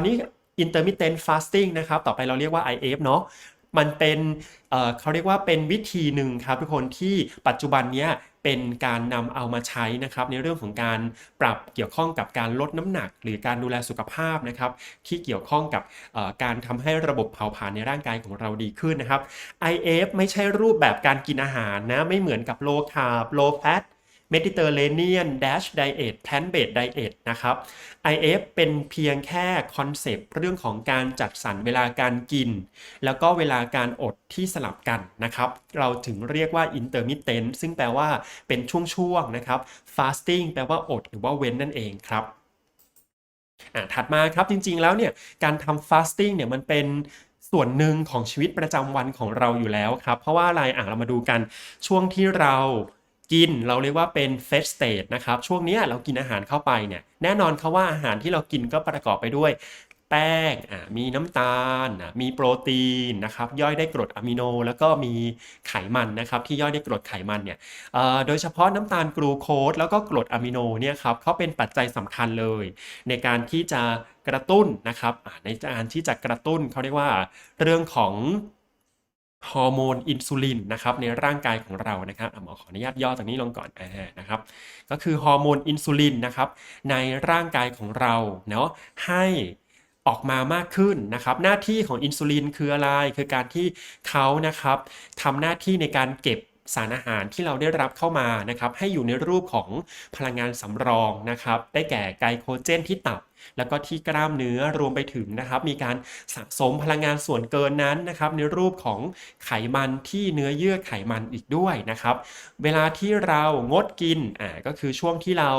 าวนี้ intermittent fasting นะครับ ต่อไปเราเรียกว่า IF เนาะมันเป็นเเขาเรียกว่าเป็นวิธีหนึ่งครับทุกคนที่ปัจจุบันเนี้ยเป็นการนำเอามาใช้นะครับในเรื่องของการปรับเกี่ยวข้องกับการลดน้ำหนัก หรือการดูแลสุขภาพนะครับที่เกี่ยวข้องกับการทำให้ระบบเผาผลาญในร่างกายของเราดีขึ้นนะครับ IF ไม่ใช่รูปแบบการกินอาหารนะไม่เหมือนกับ low carb low fat Mediterranean Dash Diet Plant Based Diet นะครับ IF เป็นเพียงแค่คอนเซปต์เรื่องของการจัดสรรเวลาการกิน แล้วก็เวลาการอดที่สลับกันนะครับ เราถึงเรียกว่า intermittent ซึ่งแปลว่าเป็นช่วงๆนะครับ fasting แปลว่าอดหรือว่าเว้นนั่นเองครับอะถัดมาครับจริงๆแล้วเนี่ยการทำ fasting เนี่ยมันเป็นส่วนหนึ่งของชีวิตประจำวันของเราอยู่แล้วครับ เพราะว่าอะไรอะเรามาดูกันช่วงที่เรา กินเราเรียกว่าเป็น fast state นะครับ ช่วงนี้เรากินอาหารเข้าไปเนี่ยแน่นอนครับว่าอาหารที่เรากินก็ประกอบไปด้วยแป้งมีน้ำตาล มีโปรตีนนะครับย่อยได้กรดอะมิโน แล้วก็มีไขมันนะครับที่ย่อยได้กรดไขมันเนี่ยโดยเฉพาะน้ำตาลกรูโคสแล้วก็กรดอะมิโนเนี่ยครับเขาเป็นปัจจัยสำคัญเลย ในการที่จะกระตุ้นนะครับในการที่จะกระตุ้นเขาเรียกว่าเรื่องของ ฮอร์โมนอินซูลินนะครับในร่างกายของเรานะครับหมอขออนุญาตย่อตรงนี้ลงก่อนอนะครับก็คือฮอร์โมนอินซูลินนะครับในร่างกายของเราเนาะให้ออกมามากขึ้นนะครับหน้าที่ของอินซูลินคืออะไร คือการที่เขานะครับทำหน้าที่ในการเก็บสารอาหารที่เราได้รับเข้ามานะครับให้อยู่ในรูปของพลังงานสำรองนะครับได้แก่ไกลโคเจนที่ตับ แล้วก็ที่กล้ามเนื้อรวมไปถึงนะครับมีการสะสมพลังงานส่วนเกินนั้นนะครับในรูปของไขมันที่เนื้อเยื่อไขมันอีกด้วยนะครับ เวลาที่เรางดกินอ่าก็คือช่วงที่เรา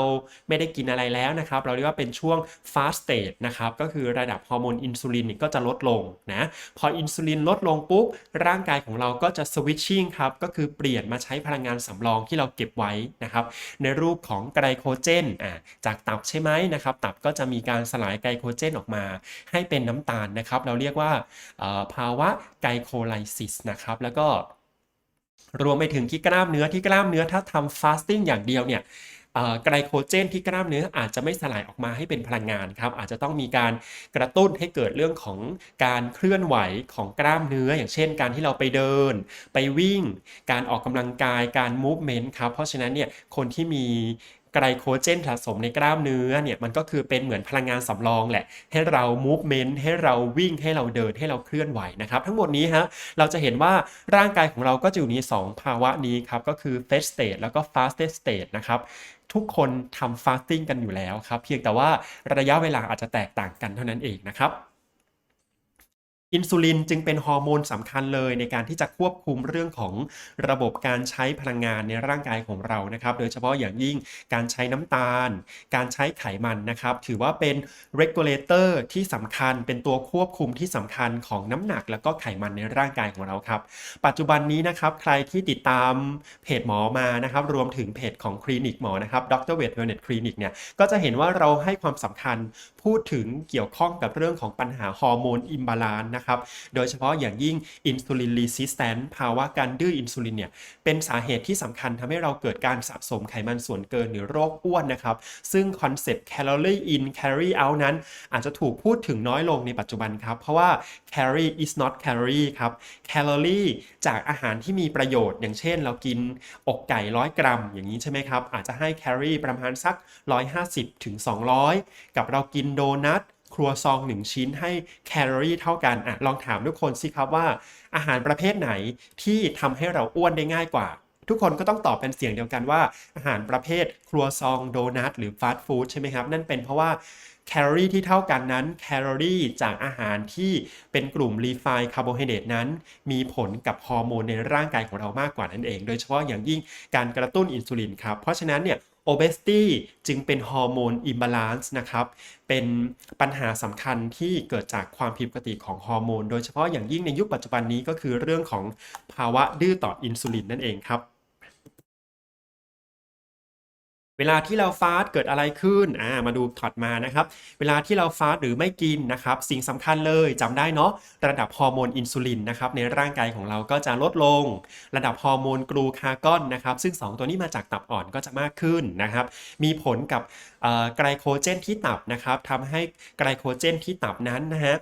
ไม่ได้กินอะไรแล้วนะครับ เราเรียกว่าเป็นช่วง fast state นะครับก็คือระดับฮอร์โมนอินซูลินนี่ก็จะลดลงนะพออินซูลินลดลงปุ๊บร่างกายของเราก็จะ switching ครับก็คือเปลี่ยนมาใช้พลังงานสำรองที่เราเก็บไว้นะครับในรูปของไกลโคเจนอ่าจากตับใช่ไหมนะครับตับก็จะมีการการสลายไกลโคเจนออกมา ให้เป็นน้ำตาลนะครับ เราเรียกว่าภาวะไกลโคไลซิสนะครับ แล้วก็รวมไปถึงที่กล้ามเนื้อที่กล้ามเนื้อถ้าทำฟาสติ้งอย่างเดียวเนี่ยไกลโคเจนที่กล้ามเนื้ออาจจะไม่สลายออกมาให้เป็นพลังงานครับ อาจจะต้องมีการกระตุ้นให้เกิดเรื่องของการเคลื่อนไหวของกล้ามเนื้อ อย่างเช่น การที่เราไปเดิน ไปวิ่ง การออกกำลังกายการมูฟเมนต์ครับ เพราะฉะนั้นเนี่ยคนที่มี ไกลโคเจนสะสมในกล้ามเนื้อเนี่ยมันก็คือเป็นเหมือนพลังงานสำรองแหละ ให้เรามูฟเมนต์ให้เราวิ่งให้เราเดินให้เราเคลื่อนไหวนะครับ ทั้งหมดนี้ฮะเราจะเห็นว่าร่างกายของเราก็จะอยู่ในสองภาวะนี้ครับ ก็คือ fast state แล้วก็ fasted state นะครับทุกคนทำ fasting กันอยู่แล้วครับ เพียงแต่ว่าระยะเวลาอาจจะแตกต่างกันเท่านั้นเองนะครับ อินซูลินจึงเป็นฮอร์โมนสำคัญเลยในการที่จะควบคุมเรื่องของระบบการใช้พลังงานในร่างกายของเรานะครับ โดยเฉพาะอย่างยิ่งการใช้น้ำตาล การใช้ไขมันนะครับ ถือว่าเป็น regulator ที่สำคัญเป็นตัวควบคุมที่สำคัญของน้ำหนัก แล้วก็ไขมันในร่างกายของเราครับ ปัจจุบันนี้นะครับใครที่ติดตามเพจหมอมานะครับ รวมถึงเพจของคลินิกหมอนะครับดรเวทเวลเนตคลินิกเนี่ยก็จะเห็นว่าเราให้ความสำคัญพูดถึงเกี่ยวข้องกับเรื่องของปัญหาฮอร์โมนอิมบาลานซ์นะครับ โดยเฉพาะอย่างยิ่งอินซูลินรีสิสแตนภาวะการดื้ออินซูลินเนี่ยเป็นสาเหตุที่สำคัญทำให้เราเกิดการสะสมไขมันส่วนเกินหรือโรคอ้วนนะครับ ซึ่งคอนเซปต์ calorie in calorie out นั้น อาจจะถูกพูดถึงน้อยลงในปัจจุบันครับ เพราะว่า calorie is not calorie ครับ calorie จากอาหารที่มีประโยชน์ อย่างเช่นเรากินอกไก่ร้อยกรัม อย่างนี้ใช่ไหมครับ อาจจะให้ calorie ประมาณสัก 150ถึง200 กับเรากินโดนัท ครัวซองหนึ่งชิ้นให้แคลอรี่เท่ากันอะลองถามทุกคนสิครับว่า อาหารประเภทไหนที่ทำให้เราอ้วนได้ง่ายกว่า ทุกคนก็ต้องตอบเป็นเสียงเดียวกันว่า อาหารประเภทครัวซองโดนัทหรือฟาสต์ฟู้ดใช่ไหมครับ นั่นเป็นเพราะว่าแคลอรี่ที่เท่ากันนั้นแคลอรี่จากอาหารที่เป็นกลุ่มรีไฟคาร์โบไฮเดรตนั้น มีผลกับฮอร์โมนในร่างกายของเรามากกว่านั่นเอง โดยเฉพาะอย่างยิ่งการกระตุ้นอินซูลินครับ เพราะฉะนั้นเนี่ย obesity จึงเป็นฮอร์โมนอิมบาลานซ์นะครับ เป็นปัญหาสำคัญที่เกิดจากความผิดปกติของฮอร์โมน โดยเฉพาะอย่างยิ่งในยุคปัจจุบันนี้ก็คือเรื่องของภาวะดื้อต่ออินซูลินนั่นเองครับ วลาที่เราฟาสต์เกิดอะไรขึ้นอ่ามาดูถัดมานะครับ เวลาที่เราฟาสต์หรือไม่กินนะครับ สิ่งสำคัญเลยจำได้เนาะระดับฮอร์โมนอินซูลินนะครับในร่างกายของเราก็จะลดลง ระดับฮอร์โมนกลูคากอนนะครับซึ่ง 2 ตัวนี้มาจากตับอ่อนก็จะมากขึ้นนะครับ มีผลกับไกลโคเจนที่ตับนะครับทำให้ไกลโคเจนที่ตับนั้นนะฮะ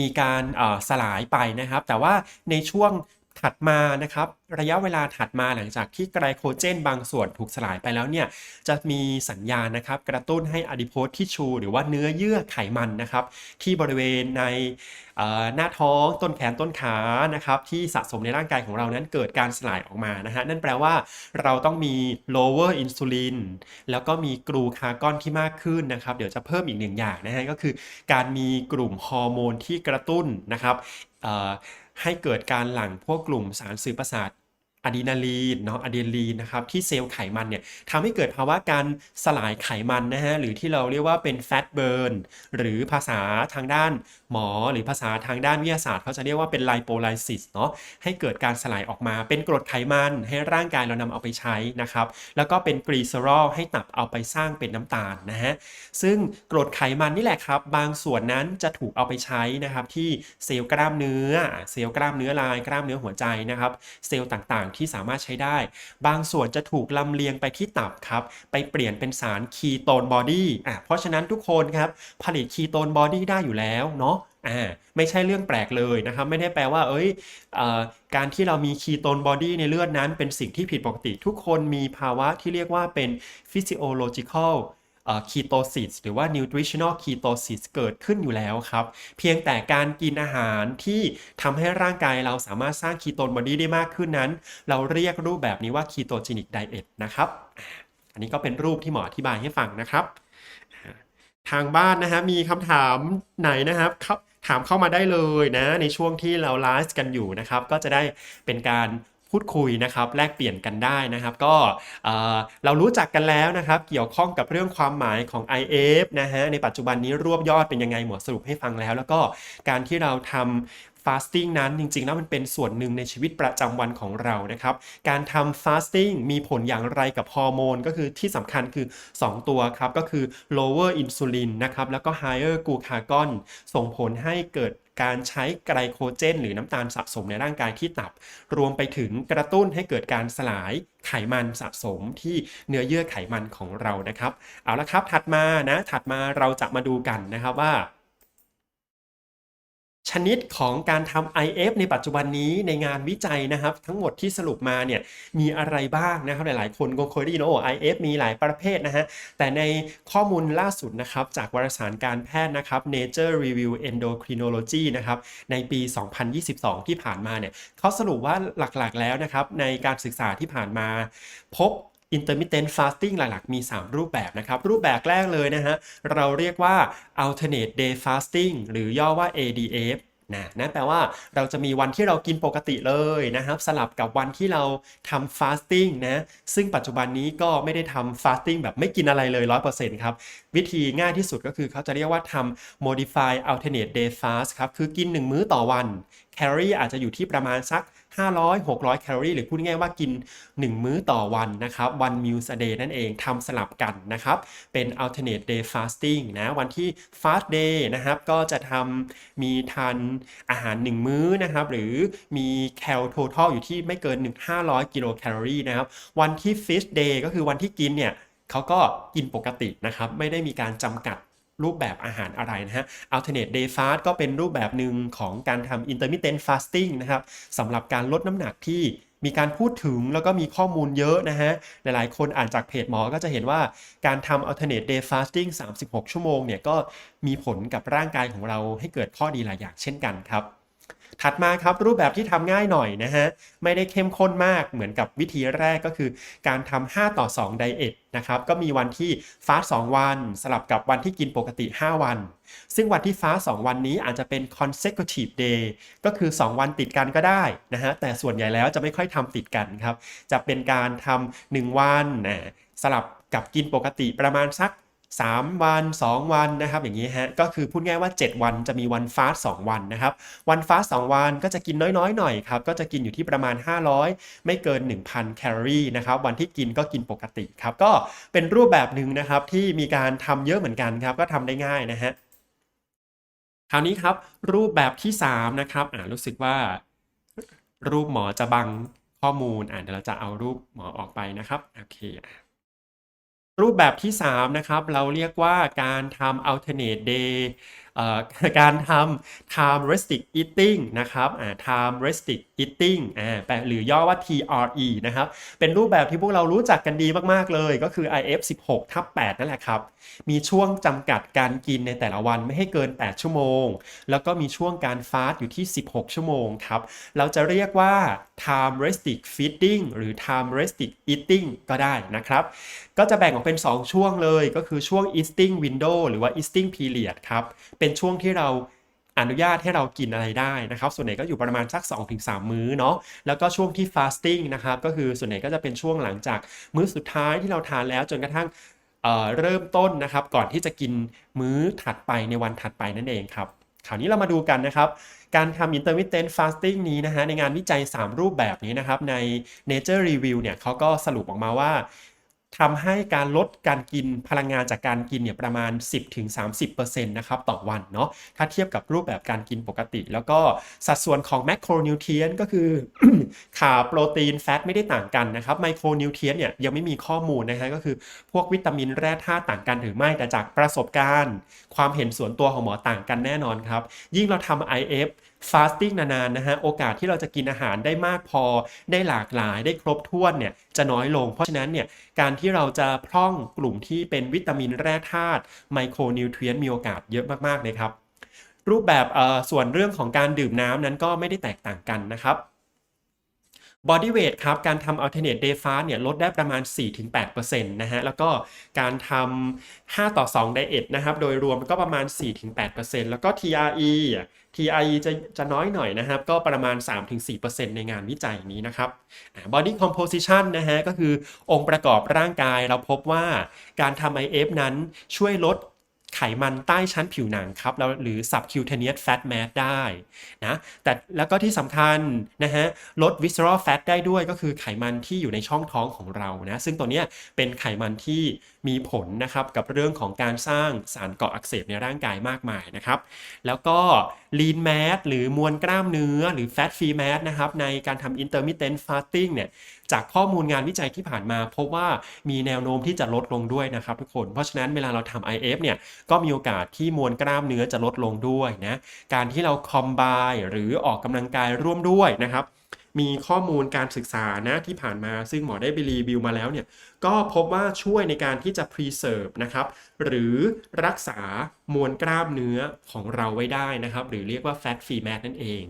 มีการสลายไปนะครับ แต่ว่าในช่วงถัดมานะครับ ระยะเวลาถัดมาหลังจากที่ไกลโคเจนบางส่วนถูกสลายไปแล้วเนี่ยจะมีสัญญาณนะครับกระตุ้นให้อดิโพสทิชชู หรือว่าเนื้อเยื่อไขมันนะครับที่บริเวณในหน้าท้องต้นแขนต้นขานะครับที่สะสมในร่างกายของเรานั้นเกิดการสลายออกมานะฮะนั่นแปลว่าเราต้องมี lower insulin แล้วก็มีกลูคาร์กอนที่มากขึ้นนะครับเดี๋ยวจะเพิ่มอีกหนึ่งอย่างนะฮะก็คือการมีกลุ่มฮอร์โมนที่กระตุ้นนะครับให้เกิดการหลั่งพวกกลุ่มสารสื่อประสาท อะดรีนาลีนเนาะอะดรีนาลีนนะครับที่เซลล์ไขมันเนี่ยทำให้เกิดภาวะการสลายไขมันนะฮะหรือที่เราเรียกว่าเป็น fat burn หรือภาษาทางด้านหมอ หรือภาษาทางด้านวิทยาศาสตร์เขาจะเรียกว่าเป็น lipolysis เนาะให้เกิดการสลายออกมาเป็นกรดไขมันให้ร่างกายเรานำเอาไปใช้นะครับแล้วก็เป็นกรีเซอรอลให้ตับเอาไปสร้างเป็นน้ำตาลนะฮะซึ่งกรดไขมันนี่แหละครับบางส่วนนั้นจะถูกเอาไปใช้นะครับที่เซลล์กล้ามเนื้อ เซลล์กล้ามเนื้อลายกล้ามเนื้อหัวใจนะครับเซลล์ต่างที่สามารถใช้ได้ บางส่วนจะถูกลำเลียงไปที่ตับครับ ไปเปลี่ยนเป็นสารคีโตนบอดี้อะเพราะฉะนั้นทุกคนครับ ผลิตคีโตนบอดี้ได้อยู่แล้วเนาะอ่าไม่ใช่เรื่องแปลกเลยนะครับ ไม่ได้แปลว่า เอ้ยอการที่เรามีคีโตนบอดี้ในเลือดนั้นเป็นสิ่งที่ผิดปกติ ทุกคนมีภาวะที่เรียกว่าเป็น physiological คีโตซิสหรือว่า nutritional ketosis เกิดขึ้นอยู่แล้วครับ เพียงแต่การกินอาหารที่ทำให้ร่างกายเราสามารถสร้างคีโตนบอดี้ได้มากขึ้นนั้น เราเรียกรูปแบบนี้ว่า ketogenic diet นะครับ อันนี้ก็เป็นรูปที่หมออธิบายให้ฟังนะครับ ทางบ้านนะฮะมีคำถามไหนนะครับครับถามเข้ามาได้เลยนะในช่วงที่เราไลฟ์กันอยู่นะครับ ก็จะได้เป็นการ พูดคุยนะครับแลกเปลี่ยนกันได้นะครับ ก็เรารู้จักกันแล้วนะครับ เกี่ยวข้องกับเรื่องความหมายของ IF นะฮะในปัจจุบันนี้รวบยอดเป็นยังไงหมวดสรุปให้ฟังแล้ว แล้วก็การที่เราทำ fasting นั้นจริงๆแล้วมันเป็นส่วนหนึ่งในชีวิตประจำวันของเรานะครับ การทำ fasting มีผลอย่างไรกับฮอร์โมนก็คือที่สำคัญคือ 2 ตัวครับก็คือ lower insulin นะครับแล้วก็ higher glucagon ส่งผลให้เกิดการใช้ไกลโคเจน หรือน้ำตาลสะสมในร่างกายที่ตับ รวมไปถึงกระตุ้นให้เกิดการสลายไขมันสะสมที่เนื้อเยื่อไขมันของเรานะครับ เอาละครับถัดมานะถัดมาเราจะมาดูกันนะครับว่า ชนิดของการทำ IF ในปัจจุบันนี้ในงานวิจัยนะครับ ทั้งหมดที่สรุปมาเนี่ยมีอะไรบ้างนะครับหลาย ๆ คนก็เคยได้ยินโอ้ IF มีหลายประเภทนะฮะแต่ในข้อมูลล่าสุดนะครับ จากวารสารการแพทย์นะครับ Nature Review Endocrinology นะครับในปี 2022 ที่ผ่านมาเนี่ยเขาสรุปว่าหลัก ๆ แล้วนะครับในการศึกษาที่ผ่านมา พบ intermittent fasting หลักๆ มี 3 รูปแบบนะครับ รูปแบบแรกเลยนะฮะ เราเรียกว่า alternate day fasting หรือย่อว่า ADF นะนั่นแปลว่าเราจะมีวันที่เรากินปกติเลยนะครับ สลับกับวันที่เราทำ fasting นะ ซึ่งปัจจุบันนี้ก็ไม่ได้ทำ fasting แบบไม่กินอะไรเลย 100%ครับ วิธีง่ายที่สุดก็คือเขาจะเรียกว่าทำ modify alternate day fast ครับ คือกิน 1 มื้อต่อวัน แคลอรี่อาจจะอยู่ที่ประมาณสัก500 600 แคลอรี่หรือพูดง่ายๆว่ากิน 1 มื้อต่อวันนะครับ one meal a day นั่นเองทำสลับกันนะครับ เป็น alternate day fasting นะ วันที่ fast day นะครับ ก็จะทำมีทานอาหาร 1 มื้อนะครับ หรือมีแคล total อยู่ที่ไม่เกิน 1 500 กิโลแคลอรี่นะครับ วันที่ feast day ก็คือวันที่กินเนี่ยเขาก็กินปกตินะครับ ไม่ได้มีการจำกัด รูปแบบอาหารอะไรนะฮะ alternate day fast ก็เป็นรูปแบบหนึ่งของการทำ intermittent fasting นะครับสำหรับการลดน้ำหนักที่มีการพูดถึงแล้วก็มีข้อมูลเยอะนะฮะ หลายๆ คนอ่านจากเพจหมอก็จะเห็นว่าการทำ alternate day fasting 36 ชั่วโมงเนี่ยก็มีผลกับร่างกายของเราให้เกิดข้อดีหลายอย่างเช่นกันครับ ถัดมาครับรูปแบบที่ทำง่ายหน่อยนะฮะไม่ได้เข้มข้นมากเหมือนกับวิธีแรกก็คือ การทำ5ต่อ 2 ไดเอทนะครับก็มีวันที่ฟาสต์2วัน สลับกับวันที่กินปกติ 5 วัน ซึ่งวันที่ฟาสต์2วันนี้อาจจะเป็น consecutive day ก็คือ 2 วันติดกันก็ได้นะฮะแต่ส่วนใหญ่แล้วจะไม่ค่อยทำติดกันครับ จะเป็นการทำ1วันนะสลับกับกินปกติประมาณสัก 3 วัน 2 วันนะครับอย่างนี้ฮะก็คือพูดง่ายว่า 7 วันจะมีวันฟาสต์2วันนะครับวันฟาสต์2วันก็จะกินน้อยๆหน่อยครับก็จะกินอยู่ที่ประมาณ 500 ไม่เกิน 1,000 แคลอรี่นะครับวันที่กินก็กินปกติครับก็เป็นรูปแบบหนึ่งนะครับที่มีการทำเยอะเหมือนกันครับก็ทำได้ง่ายนะฮะคราวนี้ครับรูปแบบที่3นะครับอ่ารู้สึกว่ารูปหมอจะบังข้อมูลอ่าเดี๋ยวเราจะเอารูปหมอออกไปนะครับโอเค รูปแบบที่3นะครับเราเรียกว่าการทำ alternate day การทำ time restrict eating นะครับ time restrict eating หรือย่อว่า TRE นะครับ เป็นรูปแบบที่พวกเรารู้จักกันดีมาก ๆ เลย ก็คือ IF 16ทับ8นั่นแหละครับ มีช่วงจำกัดการกินในแต่ละวันไม่ให้เกิน 8 ชั่วโมง แล้วก็มีช่วงการฟาสต์อยู่ที่ 16 ชั่วโมงครับ เราจะเรียกว่า time restrict feeding หรือ time restrict eating ก็ได้นะครับ ก็จะแบ่งออกเป็นเป็น 2 ช่วงเลยก็คือช่วง eating window หรือว่า eating period ครับ เป็นช่วงที่เราอนุญาตให้เรากินอะไรได้นะครับ ส่วนใหญ่ก็อยู่ประมาณสัก 2-3 มื้อเนาะแล้วก็ช่วงที่ fasting นะครับ ก็คือส่วนใหญ่ก็จะเป็นช่วงหลังจากมื้อสุดท้ายที่เราทานแล้วจนกระทั่งเเริ่มต้นนะครับ ก่อนที่จะกินมื้อถัดไปในวันถัดไปนั่นเองครับคราวนี้เรามาดูกันนะครับ การทำ intermittent fasting นี้นะฮะในงานวิจัย 3 รูปแบบนี้นะครับ ใน Nature Review เนี่ยเขาก็สรุปออกมาว่า ทำให้การลดการกินพลังงานจากการกินเนี่ยประมาณ 10-30%นะครับต่อวันเนาะถ้าเทียบกับรูปแบบการกินปกติ แล้วก็สัดส่วนของ macronutrient ก็คือขาโปรตีนแฟตไม่ได้ต่างกันนะครับ micronutrient เนี่ยยังไม่มีข้อมูลนะฮะก็คือพวกวิตามินแร่ธาตุต่างกันหรือไม่แต่จากประสบการณ์ ความเห็นส่วนตัวของหมอต่างกันแน่นอนครับ ยิ่งเราทำ IF ฟาสติ้งนานๆนะฮะโอกาสที่เราจะกินอาหารได้มากพอ ได้หลากหลายได้ครบถ้วนเนี่ยจะน้อยลง เพราะฉะนั้นเนี่ยการที่เราจะพร่องกลุ่มที่เป็นวิตามินแร่ธาตุไมโครนิวเทรียนมีโอกาสเยอะมากๆเลยครับรูปแบบส่วนเรื่องของการดื่มน้ำนั้นก็ไม่ได้แตกต่างกันนะครับ body weight ครับการทำ alternate day fast เนี่ยลดได้ประมาณ 4-8%นะฮะแล้วก็การทำ5ต่อ2 diet นะครับโดยรวมก็ประมาณ 4-8%แล้วก็ TRE TRE จะจะน้อยหน่อยนะครับ ก็ประมาณ 3-4%ในงานวิจัยนี้นะครับอ่า body composition นะฮะก็คือองค์ประกอบร่างกายเราพบว่าการทำ IF นั้นช่วยลด ไขมันใต้ชั้นผิวหนังครับแล้วหรือ subcutaneous fat mass ได้นะแต่แล้วก็ที่สำคัญนะฮะลด visceral fat ได้ด้วยก็คือไขมันที่อยู่ในช่องท้องของเรานะซึ่งตัวเนี้ยเป็นไขมันที่มีผลนะครับกับเรื่องของการสร้างสารก่ออักเสบในร่างกายมากมายนะครับ แล้วก็ lean mass หรือมวลกล้ามเนื้อหรือ fat free mass นะครับในการทำ intermittent fasting เนี่ย จากข้อมูลงานวิจัยที่ผ่านมา พบว่ามีแนวโน้มที่จะลดลงด้วยนะครับทุกคน เพราะฉะนั้นเวลาเราทำ IF เนี่ยก็มีโอกาสที่มวลกล้ามเนื้อจะลดลงด้วยนะการที่เราคอมไบหรือออกกำลังกายร่วมด้วยนะครับมีข้อมูลการศึกษานะที่ผ่านมาซึ่งหมอได้ไปรีวิวมาแล้วเนี่ยก็พบว่าช่วยในการที่จะ preserve นะครับหรือรักษามวลกล้ามเนื้อของเราไว้ได้นะครับ หรือเรียกว่า fat free mass นั่นเอง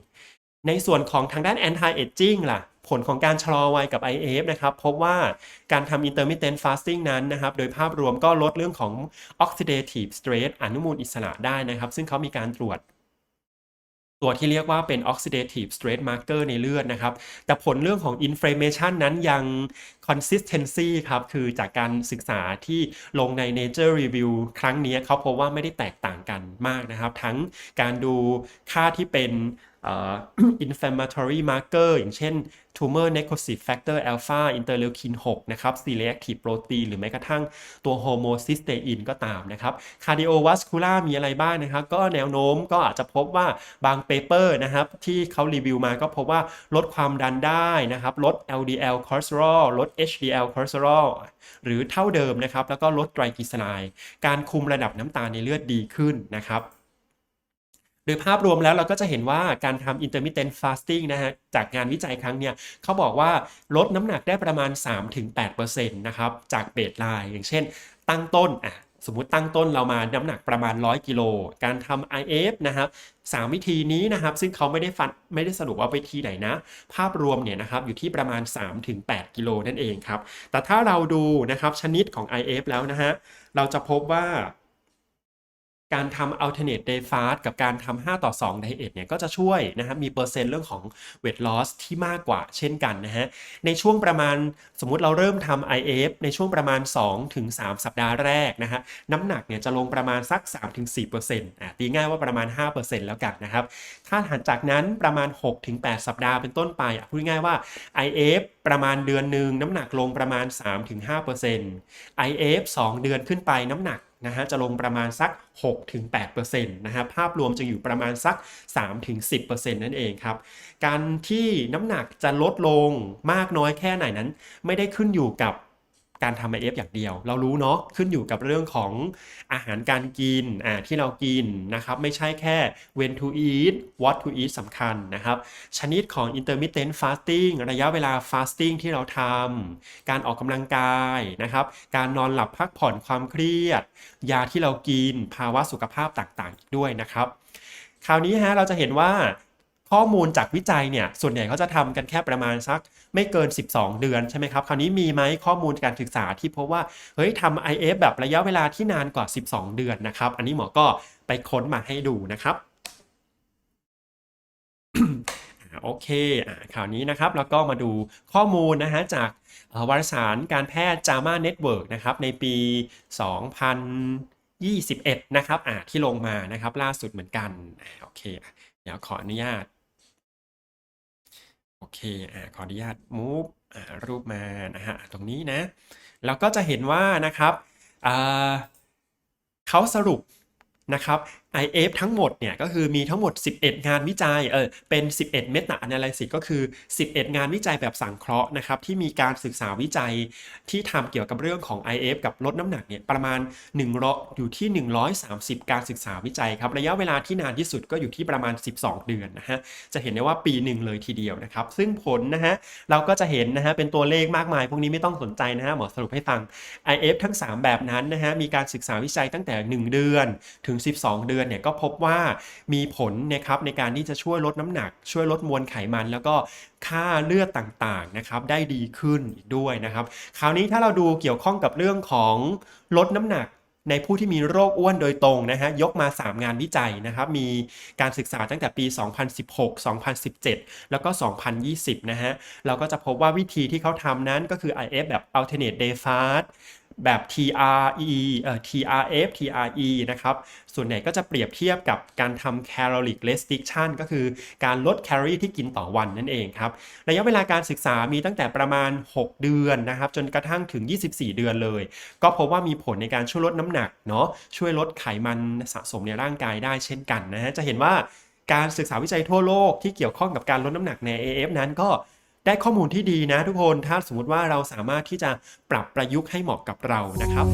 ในส่วนของทางด้าน anti aging ล่ะผลของการชะลอวัยกับ IF นะครับพบว่าการทำ intermittent fasting นั้นนะครับโดยภาพรวมก็ลดเรื่องของ oxidative stress อนุมูลอิสระได้นะครับ ซึ่งเขามีการตรวจตัวที่เรียกว่าเป็น oxidative stress marker ในเลือดนะครับ แต่ผลเรื่องของ inflammation นั้นยัง consistency ครับคือจากการศึกษาที่ลงใน Nature Review ครั้งนี้เขาพบว่าไม่ได้แตกต่างกันมากนะครับ ทั้งการดูค่าที่เป็น inflammatory marker อย่างเช่น tumor necrosis factor alpha interleukin 6 นะครับ C-reactive protein หรือแม้กระทั่งตัว homocysteine ก็ตามนะครับ cardiovascular มีอะไรบ้างนะครับ ก็แนวโน้มก็อาจจะพบว่าบางเปเปอร์นะครับ ที่เขารีวิวมาก็พบว่าลดความดันได้นะครับ ลด LDL cholesterol ลด HDL cholesterol หรือเท่าเดิมนะครับ แล้วก็ลดไตรกลีเซอไรด์การคุมระดับน้ำตาลในเลือดดีขึ้นนะครับ โดยภาพรวมแล้วเราก็จะเห็นว่าการทำ intermittent fasting นะฮะจากงานวิจัยครั้งเนี้ยเขาบอกว่าลดน้ำหนักได้ประมาณ 3-8%นะครับจากเบสไลน์อย่างเช่น ตั้งต้นอะสมมุติตั้งต้นเรามาน้ำหนักประมาณ 100 กิโล การทำ IF นะครับ3วิธีนี้นะครับ ซึ่งเขาไม่ได้ฟันไม่ได้สรุปว่าวิธีไหนนะ ภาพรวมเนี่ยนะครับอยู่ที่ประมาณ 3-8 กิโลนั่นเองครับ แต่ถ้าเราดูนะครับชนิดของ IF แล้วนะฮะเราจะพบว่า การทำ alternate day fast กับการทำ5ต่อ2 diet เนี่ยก็จะช่วยนะครับมีเปอร์เซ็นต์เรื่องของ weight loss ที่มากกว่าเช่นกันนะฮะในช่วงประมาณสมมุติเราเริ่มทำ IF ในช่วงประมาณ 2-3 สัปดาห์แรกนะฮะน้ำหนักเนี่ยจะลงประมาณสัก 3-4%อะตีง่ายว่าประมาณ 5%แล้วกันนะครับ ถ้าถัดจากนั้นประมาณ 6-8 สัปดาห์เป็นต้นไปอะพูดง่ายว่า IF ประมาณเดือนหนึ่งน้ำหนักลงประมาณ 3-5% IF 2 เดือนขึ้นไปน้ำหนัก นะฮะจะลงประมาณสัก 6-8%นะฮะภาพรวมจะอยู่ประมาณสัก 3-10%นั่นเองครับ การที่น้ำหนักจะลดลงมากน้อยแค่ไหนนั้น ไม่ได้ขึ้นอยู่กับ การทำ IF อย่างเดียว เรารู้เนาะขึ้นอยู่กับเรื่องของอาหารการกินอ่าที่เรากินนะครับ ไม่ใช่แค่ when to eat what to eat สำคัญนะครับ ชนิดของ intermittent fasting ระยะเวลา fasting ที่เราทำการออกกำลังกายนะครับ การนอนหลับพักผ่อนความเครียด ยาที่เรากินภาวะสุขภาพต่างๆอีกด้วยนะครับ คราวนี้ฮะเราจะเห็นว่า ข้อมูลจากวิจัยเนี่ยส่วนใหญ่เขาจะทำกันแค่ประมาณสักไม่เกิน 12 เดือนใช่ไหมครับ คราวนี้มีไหมข้อมูลการศึกษาที่พบว่าเฮ้ยทำ IF แบบระยะเวลาที่นานกว่า 12 เดือนนะครับ อันนี้หมอก็ไปค้นมาให้ดูนะครับโอเคอ่าคราวนี้นะครับแล้วก็มาดูข้อมูลนะฮะจากวารสารการแพทย์ JAMA Network นะครับในปี 2021 นะครับอ่าที่ลงมานะครับล่าสุดเหมือนกันโอเค เดี๋ยวขออนุญาต โอเคอ่าขออนุญาต move อ่ารูปมานะฮะตรงนี้นะเราก็จะเห็นว่านะครับอ่าเขาสรุปนะครับ IF ทั้งหมดเนี่ยก็คือมีทั้งหมด 11 งานวิจัยเออเป็น 11 Meta Analysis ก็คือ 11 งานวิจัยแบบสังเคราะห์นะครับที่มีการศึกษาวิจัยที่ทำเกี่ยวกับเรื่องของ IF กับลดน้ำหนักเนี่ยประมาณ1ร้อยอยู่ที่ 130 การศึกษาวิจัยครับระยะเวลาที่นานที่สุดก็อยู่ที่ประมาณ 12 เดือนนะฮะจะเห็นได้ว่าปีหนึ่งเลยทีเดียวนะครับซึ่งผลนะฮะเราก็จะเห็นนะฮะเป็นตัวเลขมากมาย พวกนี้ไม่ต้องสนใจนะฮะหมอสรุปให้ฟัง IF ทั้ง 3 แบบนั้นนะฮะมีการศึกษาวิจัยตั้งแต่ 1 เดือนถึง 12 เดือนเนี่ยก็พบว่ามีผลนะครับในการที่จะช่วยลดน้ำหนัก ช่วยลดมวลไขมัน แล้วก็ค่าเลือดต่างๆนะครับได้ดีขึ้นอีกด้วยนะครับ คราวนี้ถ้าเราดูเกี่ยวข้องกับเรื่องของลดน้ำหนักในผู้ที่มีโรคอ้วนโดยตรงนะฮะยกมา 3 งานวิจัยนะครับมีการศึกษาตั้งแต่ปี 2016 2017 แล้วก็ 2020 นะฮะเราก็จะพบว่าวิธีที่เขาทำนั้นก็คือ IF แบบ alternate day fast แบบ TRE เอ่อ TRF TRE นะครับ ส่วนใหญ่ก็จะเปรียบเทียบกับการทำ caloric restriction ก็คือการลดแคลอรี่ที่กินต่อวันนั่นเองครับ ระยะเวลาการศึกษามีตั้งแต่ประมาณ 6 เดือนนะครับ จนกระทั่งถึง 24 เดือนเลย ก็พบว่ามีผลในการช่วยลดน้ำหนักเนาะ ช่วยลดไขมันสะสมในร่างกายได้เช่นกันนะฮะ จะเห็นว่าการศึกษาวิจัยทั่วโลกที่เกี่ยวข้องกับการลดน้ำหนักใน AF นั้นก็ ได้ข้อมูลที่ดีนะทุกคนถ้าสมมติว่าเราสามารถที่จะปรับประยุกต์ให้เหมาะกับเรานะครับ